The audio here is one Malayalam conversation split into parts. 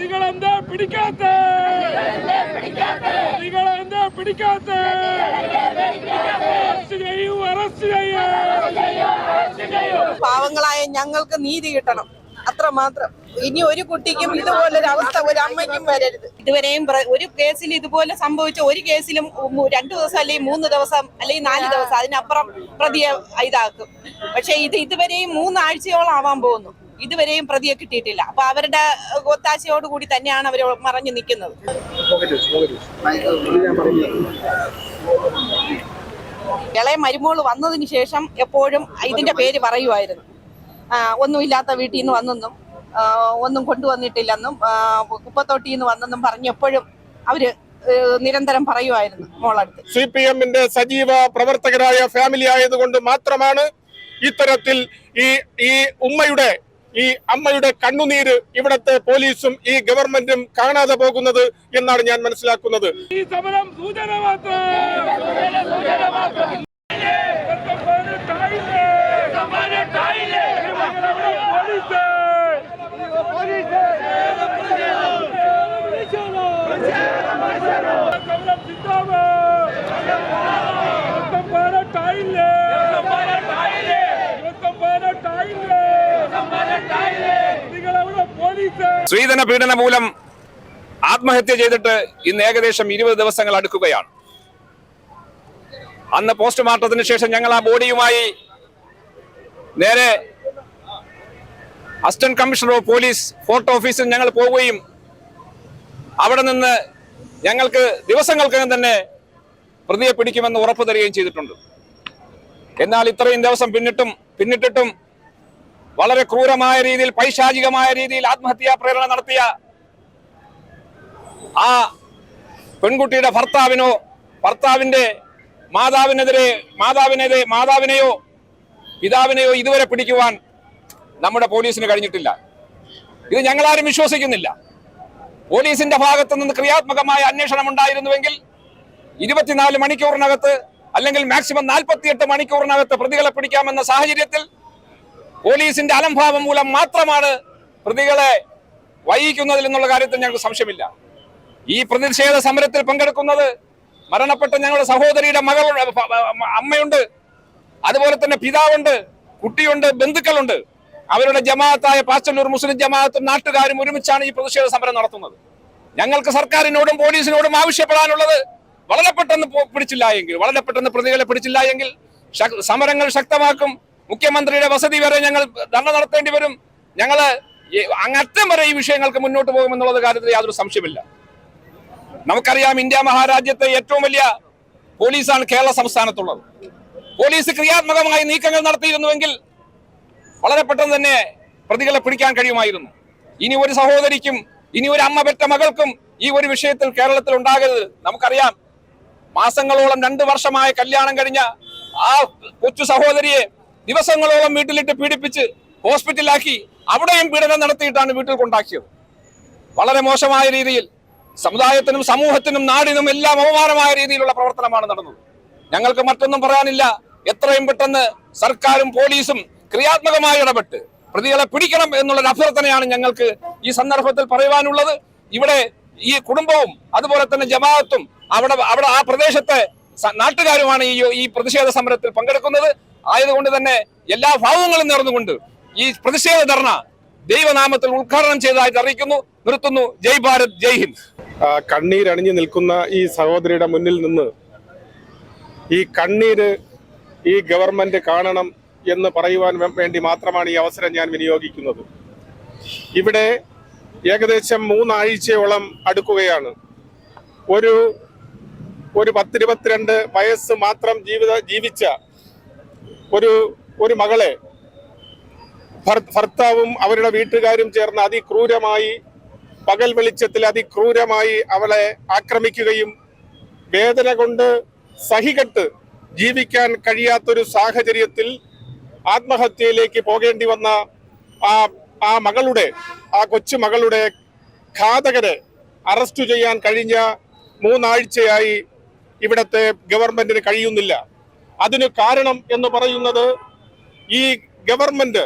നിങ്ങളെന്താ പിടിക്കാത്ത? നിങ്ങളെന്താ പിടിക്കാത്ത? അറസ്റ്റ് ചെയ്യൂ അറസ്റ്റ് ചെയ്യൂ. പാവങ്ങളായ ഞങ്ങൾക്ക് നീതി കിട്ടണം. അത്ര മാത്രം. ഇനി ഒരു കുട്ടിക്കും ഇതുപോലൊരു അവസ്ഥ ഒരു അമ്മയ്ക്കും വരരുത്. ഇതുവരെയും ഒരു കേസിൽ ഇതുപോലെ സംഭവിച്ച ഒരു കേസിലും രണ്ടു ദിവസം അല്ലെങ്കിൽ മൂന്ന് ദിവസം അല്ലെങ്കിൽ നാല് ദിവസം അതിനപ്പുറം പ്രതിയെ ഇതാക്കും. പക്ഷെ ഇത് ഇതുവരെയും മൂന്നാഴ്ചയോളം ആവാൻ പോകുന്നു. ഇതുവരെയും പ്രതിയെ കിട്ടിയിട്ടില്ല. അപ്പൊ അവരുടെ ഒത്താശയോടുകൂടി തന്നെയാണ് അവർ മറഞ്ഞു നിൽക്കുന്നത്. ഇളയ മരുമോൾ വന്നതിന് ശേഷം എപ്പോഴും ഇതിന്റെ പേര് പറയുമായിരുന്നു ഒന്നുമില്ലാത്ത വീട്ടിൽ നിന്ന് വന്നെന്നും ഒന്നും കൊണ്ടുവന്നിട്ടില്ലെന്നും കുപ്പത്തോട്ടിൽ നിന്ന് വന്നെന്നും പറഞ്ഞെപ്പോഴും അവർ നിരന്തരം പറയുമായിരുന്നു മോളടുത്ത്. സി പി എമ്മിന്റെ സജീവ പ്രവർത്തകരായ ഫാമിലി ആയതുകൊണ്ട് മാത്രമാണ് ഇത്തരത്തിൽ ഈ ഈ ഉമ്മയുടെ ഈ അമ്മയുടെ കണ്ണുനീര് ഇവിടത്തെ പോലീസും ഈ ഗവൺമെന്റും കാണാതെ പോകുന്നത് എന്നാണ് ഞാൻ മനസ്സിലാക്കുന്നത്. ഈ സമരം സൂചന മാത്രം സമരം സ്ത്രീധന പീഡന മൂലം ആത്മഹത്യ ചെയ്തിട്ട് ഇന്ന് ഏകദേശം ഇരുപത് ദിവസങ്ങൾ അടുക്കുകയാണ്. അന്ന് പോസ്റ്റ്മോർട്ടത്തിന് ശേഷം ഞങ്ങൾ ആ ബോഡിയുമായി നേരെ assistant commissioner of police fort ഓഫീസിൽ ഞങ്ങൾ പോവുകയും അവിടെ നിന്ന് ഞങ്ങൾക്ക് ദിവസങ്ങൾക്കകം തന്നെ പ്രതിയെ പിടിക്കുമെന്ന് ഉറപ്പ് തരികയും ചെയ്തിട്ടുണ്ട്. എന്നാൽ ഇത്രയും ദിവസം പിന്നിട്ടും പിന്നിട്ടിട്ടും വളരെ ക്രൂരമായ രീതിയിൽ പൈശാചികമായ രീതിയിൽ ആത്മഹത്യാ പ്രേരണ നടത്തിയ ആ പെൺകുട്ടിയുടെ ഭർത്താവിനോ ഭർത്താവിന്റെ മാതാവിനെതിരെ മാതാവിനെതിരെ മാതാവിനെയോ പിതാവിനെയോ ഇതുവരെ പിടിക്കുവാൻ നമ്മുടെ പോലീസിന് കഴിഞ്ഞിട്ടില്ല. ഇത് ഞങ്ങളാരും വിശ്വസിക്കുന്നില്ല. പോലീസിന്റെ ഭാഗത്തു നിന്ന് ക്രിയാത്മകമായ അന്വേഷണം ഉണ്ടായിരുന്നുവെങ്കിൽ ഇരുപത്തിനാല് മണിക്കൂറിനകത്ത് അല്ലെങ്കിൽ മാക്സിമം നാൽപ്പത്തിയെട്ട് മണിക്കൂറിനകത്ത് പ്രതികളെ പിടിക്കാമെന്ന സാഹചര്യത്തിൽ പോലീസിന്റെ അലംഭാവം മൂലം മാത്രമാണ് പ്രതികളെ വൈകിക്കുന്നതിൽ എന്നുള്ള കാര്യത്തിൽ ഞങ്ങൾക്ക് സംശയമില്ല. ഈ പ്രതിഷേധ സമരത്തിൽ പങ്കെടുക്കുന്നത് മരണപ്പെട്ട ഞങ്ങളുടെ സഹോദരിയുടെ മകൾ അമ്മയുണ്ട്. അതുപോലെ തന്നെ പിതാവുണ്ട് കുട്ടിയുണ്ട് ബന്ധുക്കളുണ്ട്. അവരുടെ ജമാഅത്തായ പാച്ചല്ലൂർ മുസ്ലിം ജമാഅത്തും നാട്ടുകാരും ഒരുമിച്ചാണ് ഈ പ്രതിഷേധ സമരം നടത്തുന്നത്. ഞങ്ങൾക്ക് സർക്കാരിനോടും പോലീസിനോടും ആവശ്യപ്പെടാനുള്ളത് വളരെ പെട്ടെന്ന് പിടിച്ചില്ല എങ്കിൽ വളരെ പെട്ടെന്ന് പ്രതികളെ പിടിച്ചില്ല എങ്കിൽ സമരങ്ങൾ ശക്തമാക്കും. മുഖ്യമന്ത്രിയുടെ വസതി വരെ ഞങ്ങൾ ധർണ നടത്തേണ്ടി വരും. ഞങ്ങൾ അങ്ങറ്റം വരെ ഈ വിഷയങ്ങൾക്ക് മുന്നോട്ട് പോകുമെന്നുള്ളത് കാര്യത്തിൽ യാതൊരു സംശയമില്ല നമുക്കറിയാം ഇന്ത്യ മഹാരാജ്യത്തെ ഏറ്റവും വലിയ പോലീസാണ് കേരള സംസ്ഥാനത്തുള്ളത്. പോലീസ് ക്രിയാത്മകമായി നീക്കങ്ങൾ നടത്തിയിരുന്നുവെങ്കിൽ വളരെ പെട്ടെന്ന് തന്നെ പ്രതികളെ പിടിക്കാൻ കഴിയുമായിരുന്നു. ഇനി ഒരു സഹോദരിക്കും ഇനി ഒരു അമ്മ പെറ്റ മകൾക്കും ഈ ഒരു വിഷയത്തിൽ കേരളത്തിൽ ഉണ്ടാകരുത്. നമുക്കറിയാം മാസങ്ങളോളം രണ്ടു വർഷമായ കല്യാണം കഴിഞ്ഞ ആ കൊച്ചു സഹോദരിയെ ദിവസങ്ങളോളം വീട്ടിലിട്ട് പീഡിപ്പിച്ച് ഹോസ്പിറ്റലാക്കി അവിടെയും പീഡനം നടത്തിയിട്ടാണ് വീട്ടിൽ കൊണ്ടാക്കിയത്. വളരെ മോശമായ രീതിയിൽ സമുദായത്തിനും സമൂഹത്തിനും നാടിനും എല്ലാം അപമാനമായ രീതിയിലുള്ള പ്രവർത്തനമാണ് നടന്നത്. ഞങ്ങൾക്ക് മറ്റൊന്നും പറയാനില്ല. എത്രയും പെട്ടെന്ന് സർക്കാരും പോലീസും ക്രിയാത്മകമായി ഇടപെട്ട് പ്രതികളെ പിടിക്കണം എന്നുള്ളൊരു അഭ്യർത്ഥനയാണ് ഞങ്ങൾക്ക് ഈ സന്ദർഭത്തിൽ പറയുവാനുള്ളത്. ഇവിടെ ഈ കുടുംബവും അതുപോലെ തന്നെ ജമാഅത്തും അവിടെ അവിടെ ആ പ്രദേശത്തെ നാട്ടുകാരുമാണ് ഈ ഈ പ്രതിഷേധ സമരത്തിൽ പങ്കെടുക്കുന്നത്. ആയതുകൊണ്ട് തന്നെ എല്ലാ ഭാവങ്ങളും നേർന്നുകൊണ്ട് ഈ പ്രതിഷേധ ധർണ ദൈവനാമത്തിൽ ഉദ്ഘാടനം ചെയ്തതായിട്ട് അറിയിക്കുന്നു. നിർത്തുന്നു. ജയ് ഭാരത് ജയ് ഹിന്ദ്. കണ്ണീരണിഞ്ഞു നിൽക്കുന്ന ഈ സഹോദരിയുടെ മുന്നിൽ നിന്ന് ഈ കണ്ണീര് ഈ ഗവൺമെന്റ് കാണണം എന്ന് പറയുവാൻ വേണ്ടി മാത്രമാണ് ഈ അവസരം ഞാൻ വിനിയോഗിക്കുന്നത്. ഇവിടെ ഏകദേശം മൂന്നാഴ്ചയോളം അടുക്കുകയാണ്. ഒരു ഒരു പത്തിരുപത്തിരണ്ട് വയസ്സ് മാത്രം ജീവിത ജീവിച്ച ഒരു ഒരു മകളെ ഭർത്താവും അവരുടെ വീട്ടുകാരും ചേർന്ന് അതിക്രൂരമായി പകൽ വെളിച്ചത്തിൽ അതിക്രൂരമായി അവളെ ആക്രമിക്കുകയും വേദന കൊണ്ട് സഹികെട്ട് ജീവിക്കാൻ കഴിയാത്തൊരു സാഹചര്യത്തിൽ ആത്മഹത്യയിലേക്ക് പോകേണ്ടി വന്ന ആ ആ മകളുടെ ആ കൊച്ചു മകളുടെ ഘാതകരെ അറസ്റ്റ് ചെയ്യാൻ കഴിഞ്ഞ മൂന്നാഴ്ചയായി ഇവിടത്തെ ഗവൺമെന്റിന് കഴിയുന്നില്ല. അതിന് കാരണം എന്ന് പറയുന്നത് ഈ ഗവൺമെന്റ്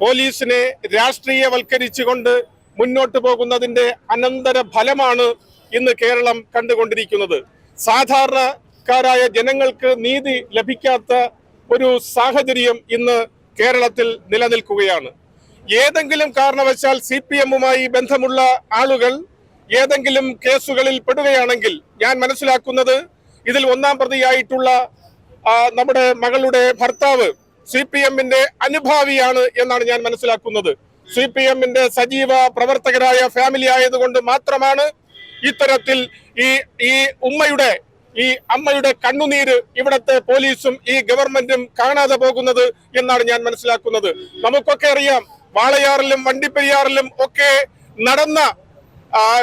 പോലീസിനെ രാഷ്ട്രീയവൽക്കരിച്ചുകൊണ്ട് മുന്നോട്ട് പോകുന്നതിന്റെ അനന്തര ഫലമാണ് ഇന്ന് കേരളം കണ്ടുകൊണ്ടിരിക്കുന്നത്. സാധാരണക്കാരായ ജനങ്ങൾക്ക് നീതി ലഭിക്കാത്ത ഒരു സാഹചര്യം ഇന്ന് കേരളത്തിൽ നിലനിൽക്കുകയാണ്. ഏതെങ്കിലും കാരണവശാൽ സി പി എമ്മുമായി ബന്ധമുള്ള ആളുകൾ ഏതെങ്കിലും കേസുകളിൽ പെടുകയാണെങ്കിൽ ഞാൻ മനസ്സിലാക്കുന്നത് ഇതിൽ ഒന്നാം പ്രതിയായിട്ടുള്ള നമ്മുടെ മകളുടെ ഭർത്താവ് സി പി എമ്മിന്റെ അനുഭാവിയാണ് എന്നാണ് ഞാൻ മനസ്സിലാക്കുന്നത്. സി പി എമ്മിന്റെ സജീവ പ്രവർത്തകരായ ഫാമിലി ആയതുകൊണ്ട് മാത്രമാണ് ഇത്തരത്തിൽ ഈ ഈ ഉമ്മയുടെ ഈ അമ്മയുടെ കണ്ണുനീര് ഇവിടത്തെ പോലീസും ഈ ഗവൺമെന്റും കാണാതെ പോകുന്നത് എന്നാണ് ഞാൻ മനസ്സിലാക്കുന്നത്. നമുക്കൊക്കെ അറിയാം വാളയാറിലും വണ്ടിപ്പെരിയാറിലും ഒക്കെ നടന്ന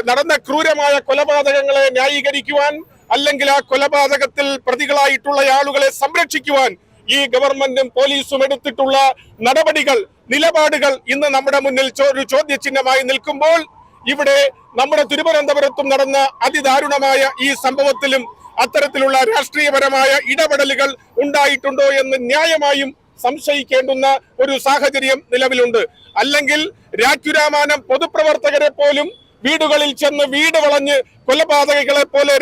നടന്ന ക്രൂരമായ കൊലപാതകങ്ങളെ ന്യായീകരിക്കുവാൻ അല്ലെങ്കിൽ ആ കൊലപാതകത്തിൽ പ്രതികളായിട്ടുള്ള ആളുകളെ സംരക്ഷിക്കുവാൻ ഈ ഗവൺമെന്റും പോലീസും എടുത്തിട്ടുള്ള നടപടികൾ നിലപാടുകൾ ഇന്ന് നമ്മുടെ മുന്നിൽ ഒരു ചോദ്യചിഹ്നമായി നിൽക്കുമ്പോൾ ഇവിടെ നമ്മുടെ തിരുവനന്തപുരത്തും നടന്ന അതിദാരുണമായ ഈ സംഭവത്തിലും അത്തരത്തിലുള്ള രാഷ്ട്രീയപരമായ ഇടപെടലുകൾ ഉണ്ടായിട്ടുണ്ടോ എന്ന് ന്യായമായും സംശയിക്കേണ്ടുന്ന ഒരു സാഹചര്യം നിലവിലുണ്ട്. അല്ലെങ്കിൽ രാജ്യുരാമാനം പൊതുപ്രവർത്തകരെ പോലും വീടുകളിൽ ചെന്ന് വീട് വളഞ്ഞ് കൊലപാതകികളെ പോലെ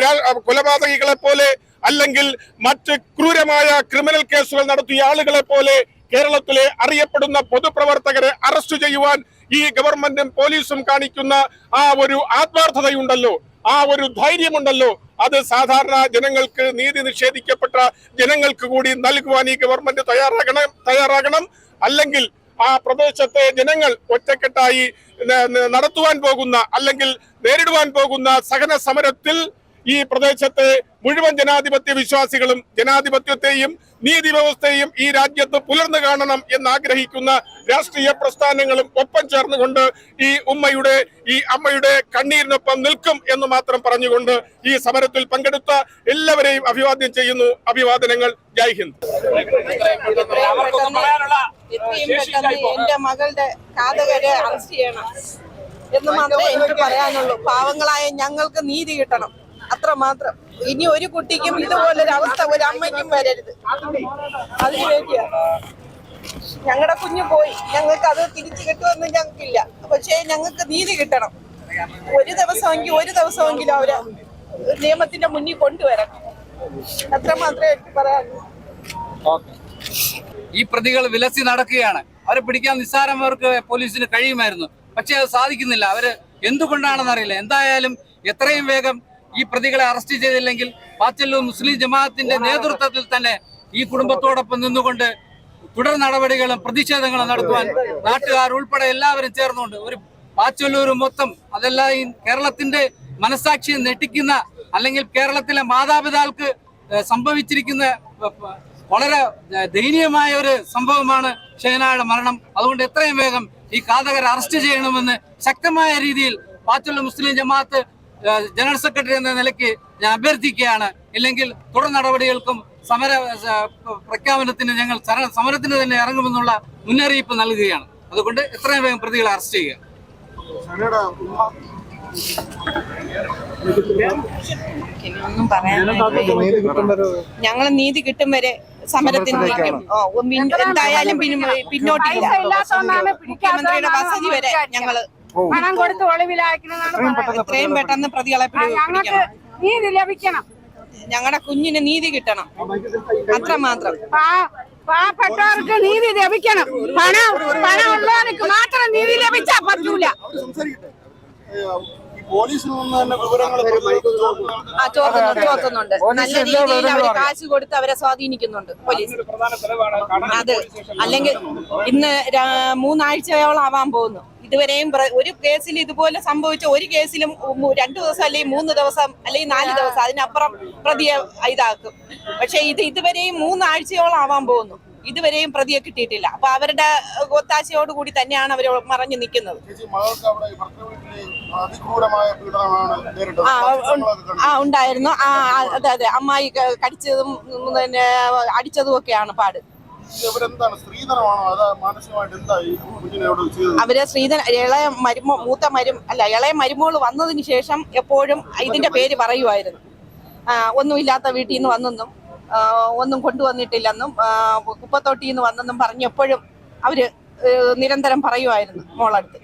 കൊലപാതകികളെ പോലെ അല്ലെങ്കിൽ മറ്റ് ക്രൂരമായ ക്രിമിനൽ കേസുകൾ നടത്തിയ ആളുകളെ പോലെ കേരളത്തിലെ അറിയപ്പെടുന്ന പൊതുപ്രവർത്തകരെ അറസ്റ്റ് ചെയ്യുവാൻ ഈ ഗവൺമെന്റും പോലീസും കാണിക്കുന്ന ആ ഒരു ആത്മാർത്ഥതയുണ്ടല്ലോ. ആ ഒരു ധൈര്യമുണ്ടല്ലോ. അത് സാധാരണ ജനങ്ങൾക്ക് നീതി നിഷേധിക്കപ്പെട്ട ജനങ്ങൾക്ക് കൂടി നൽകുവാൻ ഈ ഗവൺമെന്റ് തയ്യാറാകണം തയ്യാറാകണം. അല്ലെങ്കിൽ ആ പ്രദേശത്തെ ജനങ്ങൾ ഒറ്റക്കെട്ടായി നടത്തുവാൻ പോകുന്ന അല്ലെങ്കിൽ നേരിടുവാൻ പോകുന്ന സഹന സമരത്തിൽ ഈ പ്രദേശത്തെ മുഴുവൻ ജനാധിപത്യ വിശ്വാസികളും ജനാധിപത്യത്തെയും നീതി വ്യവസ്ഥയെയും ഈ രാജ്യത്ത് പുലർന്നു കാണണം എന്നാഗ്രഹിക്കുന്ന രാഷ്ട്രീയ പ്രസ്ഥാനങ്ങളും ഒപ്പം ചേർന്നുകൊണ്ട് ഈ ഉമ്മയുടെ ഈ അമ്മയുടെ കണ്ണീരിനൊപ്പം നിൽക്കും എന്ന് മാത്രം പറഞ്ഞുകൊണ്ട് ഈ സമരത്തിൽ പങ്കെടുത്ത എല്ലാവരെയും അഭിവാദ്യം ചെയ്യുന്നു. അഭിവാദനങ്ങൾ. ജയ് ഹിന്ദ്. എത്രയും പെട്ടെന്ന് എന്റെ മകളുടെ കാതകരെ അറസ്റ്റ് ചെയ്യണം. എന്ന് മാത്രമേ എനിക്ക് പറയാനുള്ളൂ. പാവങ്ങളായ ഞങ്ങൾക്ക് നീതി കിട്ടണം. അത്ര മാത്രം ഇനി ഒരു കുട്ടിക്കും ഇതുപോലൊരു അവസ്ഥ ഒരു അമ്മയ്ക്കും വരരുത്. അതിനു വേണ്ടിയാ ഞങ്ങളുടെ കുഞ്ഞു പോയി. ഞങ്ങൾക്ക് അത് തിരിച്ചു കിട്ടുമെന്ന് ഞങ്ങൾക്കില്ല. പക്ഷേ ഞങ്ങൾക്ക് നീതി കിട്ടണം. ഒരു ദിവസമെങ്കിൽ ഒരു ദിവസമെങ്കിലും അവർ നിയമത്തിന്റെ മുന്നിൽ കൊണ്ടുവരണം. അത്ര മാത്രമേ എനിക്ക് പറയാനുള്ളൂ. ഈ പ്രതികൾ വിലസി നടക്കുകയാണ്. അവരെ പിടിക്കാൻ നിസ്സാരമാർക്ക് പോലീസിന് കഴിയുമായിരുന്നു. പക്ഷേ അത് സാധിക്കുന്നില്ല. അവർ എന്തുകൊണ്ടാണെന്ന് അറിയില്ല. എന്തായാലും എത്രയും വേഗം ഈ പ്രതികളെ അറസ്റ്റ് ചെയ്തില്ലെങ്കിൽ പാച്ചല്ലൂർ മുസ്ലിം ജമാഅത്തിന്റെ നേതൃത്വത്തിൽ തന്നെ ഈ കുടുംബത്തോടൊപ്പം നിന്നുകൊണ്ട് തുടർ നടപടികളും പ്രതിഷേധങ്ങളും നടത്തുവാൻ നാട്ടുകാർ ഉൾപ്പെടെ എല്ലാവരും ചേർന്നുകൊണ്ട് ഒരു പാച്ചല്ലൂർ മൊത്തം അതെല്ലാം കേരളത്തിന്റെ മനസാക്ഷിയെ നെട്ടിക്കുന്ന അല്ലെങ്കിൽ കേരളത്തിലെ മാതാപിതാക്കൾക്ക് സംഭവിച്ചിരിക്കുന്ന വളരെ ദയനീയമായ ഒരു സംഭവമാണ് ഷെഹനായുടെ മരണം. അതുകൊണ്ട് എത്രയും വേഗം ഈ കാതകരെ അറസ്റ്റ് ചെയ്യണമെന്ന് ശക്തമായ രീതിയിൽ പാറ്റുള്ള മുസ്ലിം ജമാഅത്ത് ജനറൽ സെക്രട്ടറി എന്ന നിലയ്ക്ക് ഞാൻ അഭ്യർത്ഥിക്കുകയാണ്. ഇല്ലെങ്കിൽ തുടർ നടപടികൾക്കും സമര പ്രഖ്യാപനത്തിന് ഞങ്ങൾ സമരത്തിന് തന്നെ ഇറങ്ങുമെന്നുള്ള മുന്നറിയിപ്പ് നൽകുകയാണ്. അതുകൊണ്ട് എത്രയും വേഗം പ്രതികളെ അറസ്റ്റ് ചെയ്യുക. ഒന്നും ഞങ്ങൾ നീതി കിട്ടും വരെ പിൻ- എന്തായാലും പിന്നോട്ടില്ല മുഖ്യമന്ത്രിയുടെ വസതി വരെ ഞങ്ങൾ പണം കൊടുത്ത് ഒളിവിലാക്കണമെന്നാണ് എത്രയും പെട്ടെന്ന് പ്രതികളെ ഞങ്ങൾക്ക് നീതി ലഭിക്കണം. ഞങ്ങളുടെ കുഞ്ഞിന് നീതി കിട്ടണം. അത്രമാത്രം പാവപ്പെട്ടവർക്ക് നീതി ലഭിക്കണം. പണം പണം ഉള്ളവർക്ക് മാത്രം നീതി ലഭിച്ചാ പറ്റൂല. പോലീസിൽ നിന്ന് തന്നെ വിവരങ്ങൾ ആ ചോർത്തുന്നുണ്ട് ചോർത്തുന്നുണ്ട് നല്ല രീതിയിൽ അവർ കാശ് കൊടുത്ത് അവരെ സ്വാധീനിക്കുന്നുണ്ട് പോലീസ്. അത്. അല്ലെങ്കിൽ ഇന്ന് മൂന്നാഴ്ചയോളം ആവാൻ പോകുന്നു. ഇതുവരെയും ഒരു കേസിൽ ഇതുപോലെ സംഭവിച്ച ഒരു കേസിലും രണ്ടു ദിവസം അല്ലെങ്കിൽ മൂന്ന് ദിവസം അല്ലെങ്കിൽ നാല് ദിവസം അതിനപ്പുറം പ്രതിയെ ഇതാക്കും. പക്ഷെ ഇത് ഇതുവരെയും മൂന്നാഴ്ചയോളം ആവാൻ പോകുന്നു. ഇതുവരെയും പ്രതിയെ കിട്ടിയിട്ടില്ല. അപ്പൊ അവരുടെ ഒത്താശയോട് കൂടി തന്നെയാണ് അവർ മറഞ്ഞു നിൽക്കുന്നത്. ആ ഉണ്ടായിരുന്നു. ആ അതെ അതെ. അമ്മായി കടിച്ചതും പിന്നെ അടിച്ചതും ഒക്കെയാണ് പാട് അവർ ശ്രീധൻ ഇളയ മരുമോ മൂത്ത മരും അല്ല ഇളയ മരുമോൾ വന്നതിന് ശേഷം എപ്പോഴും ഇതിന്റെ പേര് പറയുമായിരുന്നു ഒന്നുമില്ലാത്ത വീട്ടിൽ നിന്ന് വന്നെന്നും. ഒന്നും കൊണ്ടുവന്നിട്ടില്ലെന്നും ആ, കുപ്പത്തൊട്ടിയിൽ നിന്ന് വന്നെന്നും പറഞ്ഞപ്പോഴും അവർ നിരന്തരം പറയുമായിരുന്നു മോളടുത്ത്.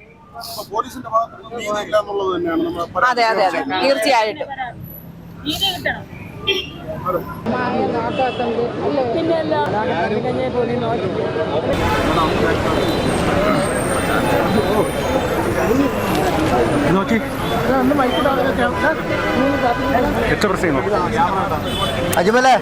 അപ്പൊ എത്ര പ്രസ് അജുമലേ.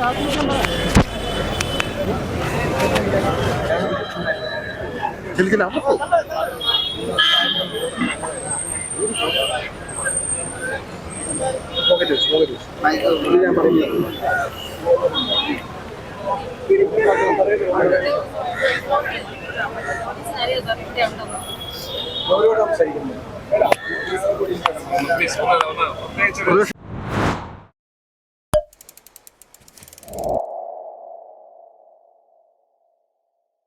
ഞാൻ പറഞ്ഞു ప్రదర్శన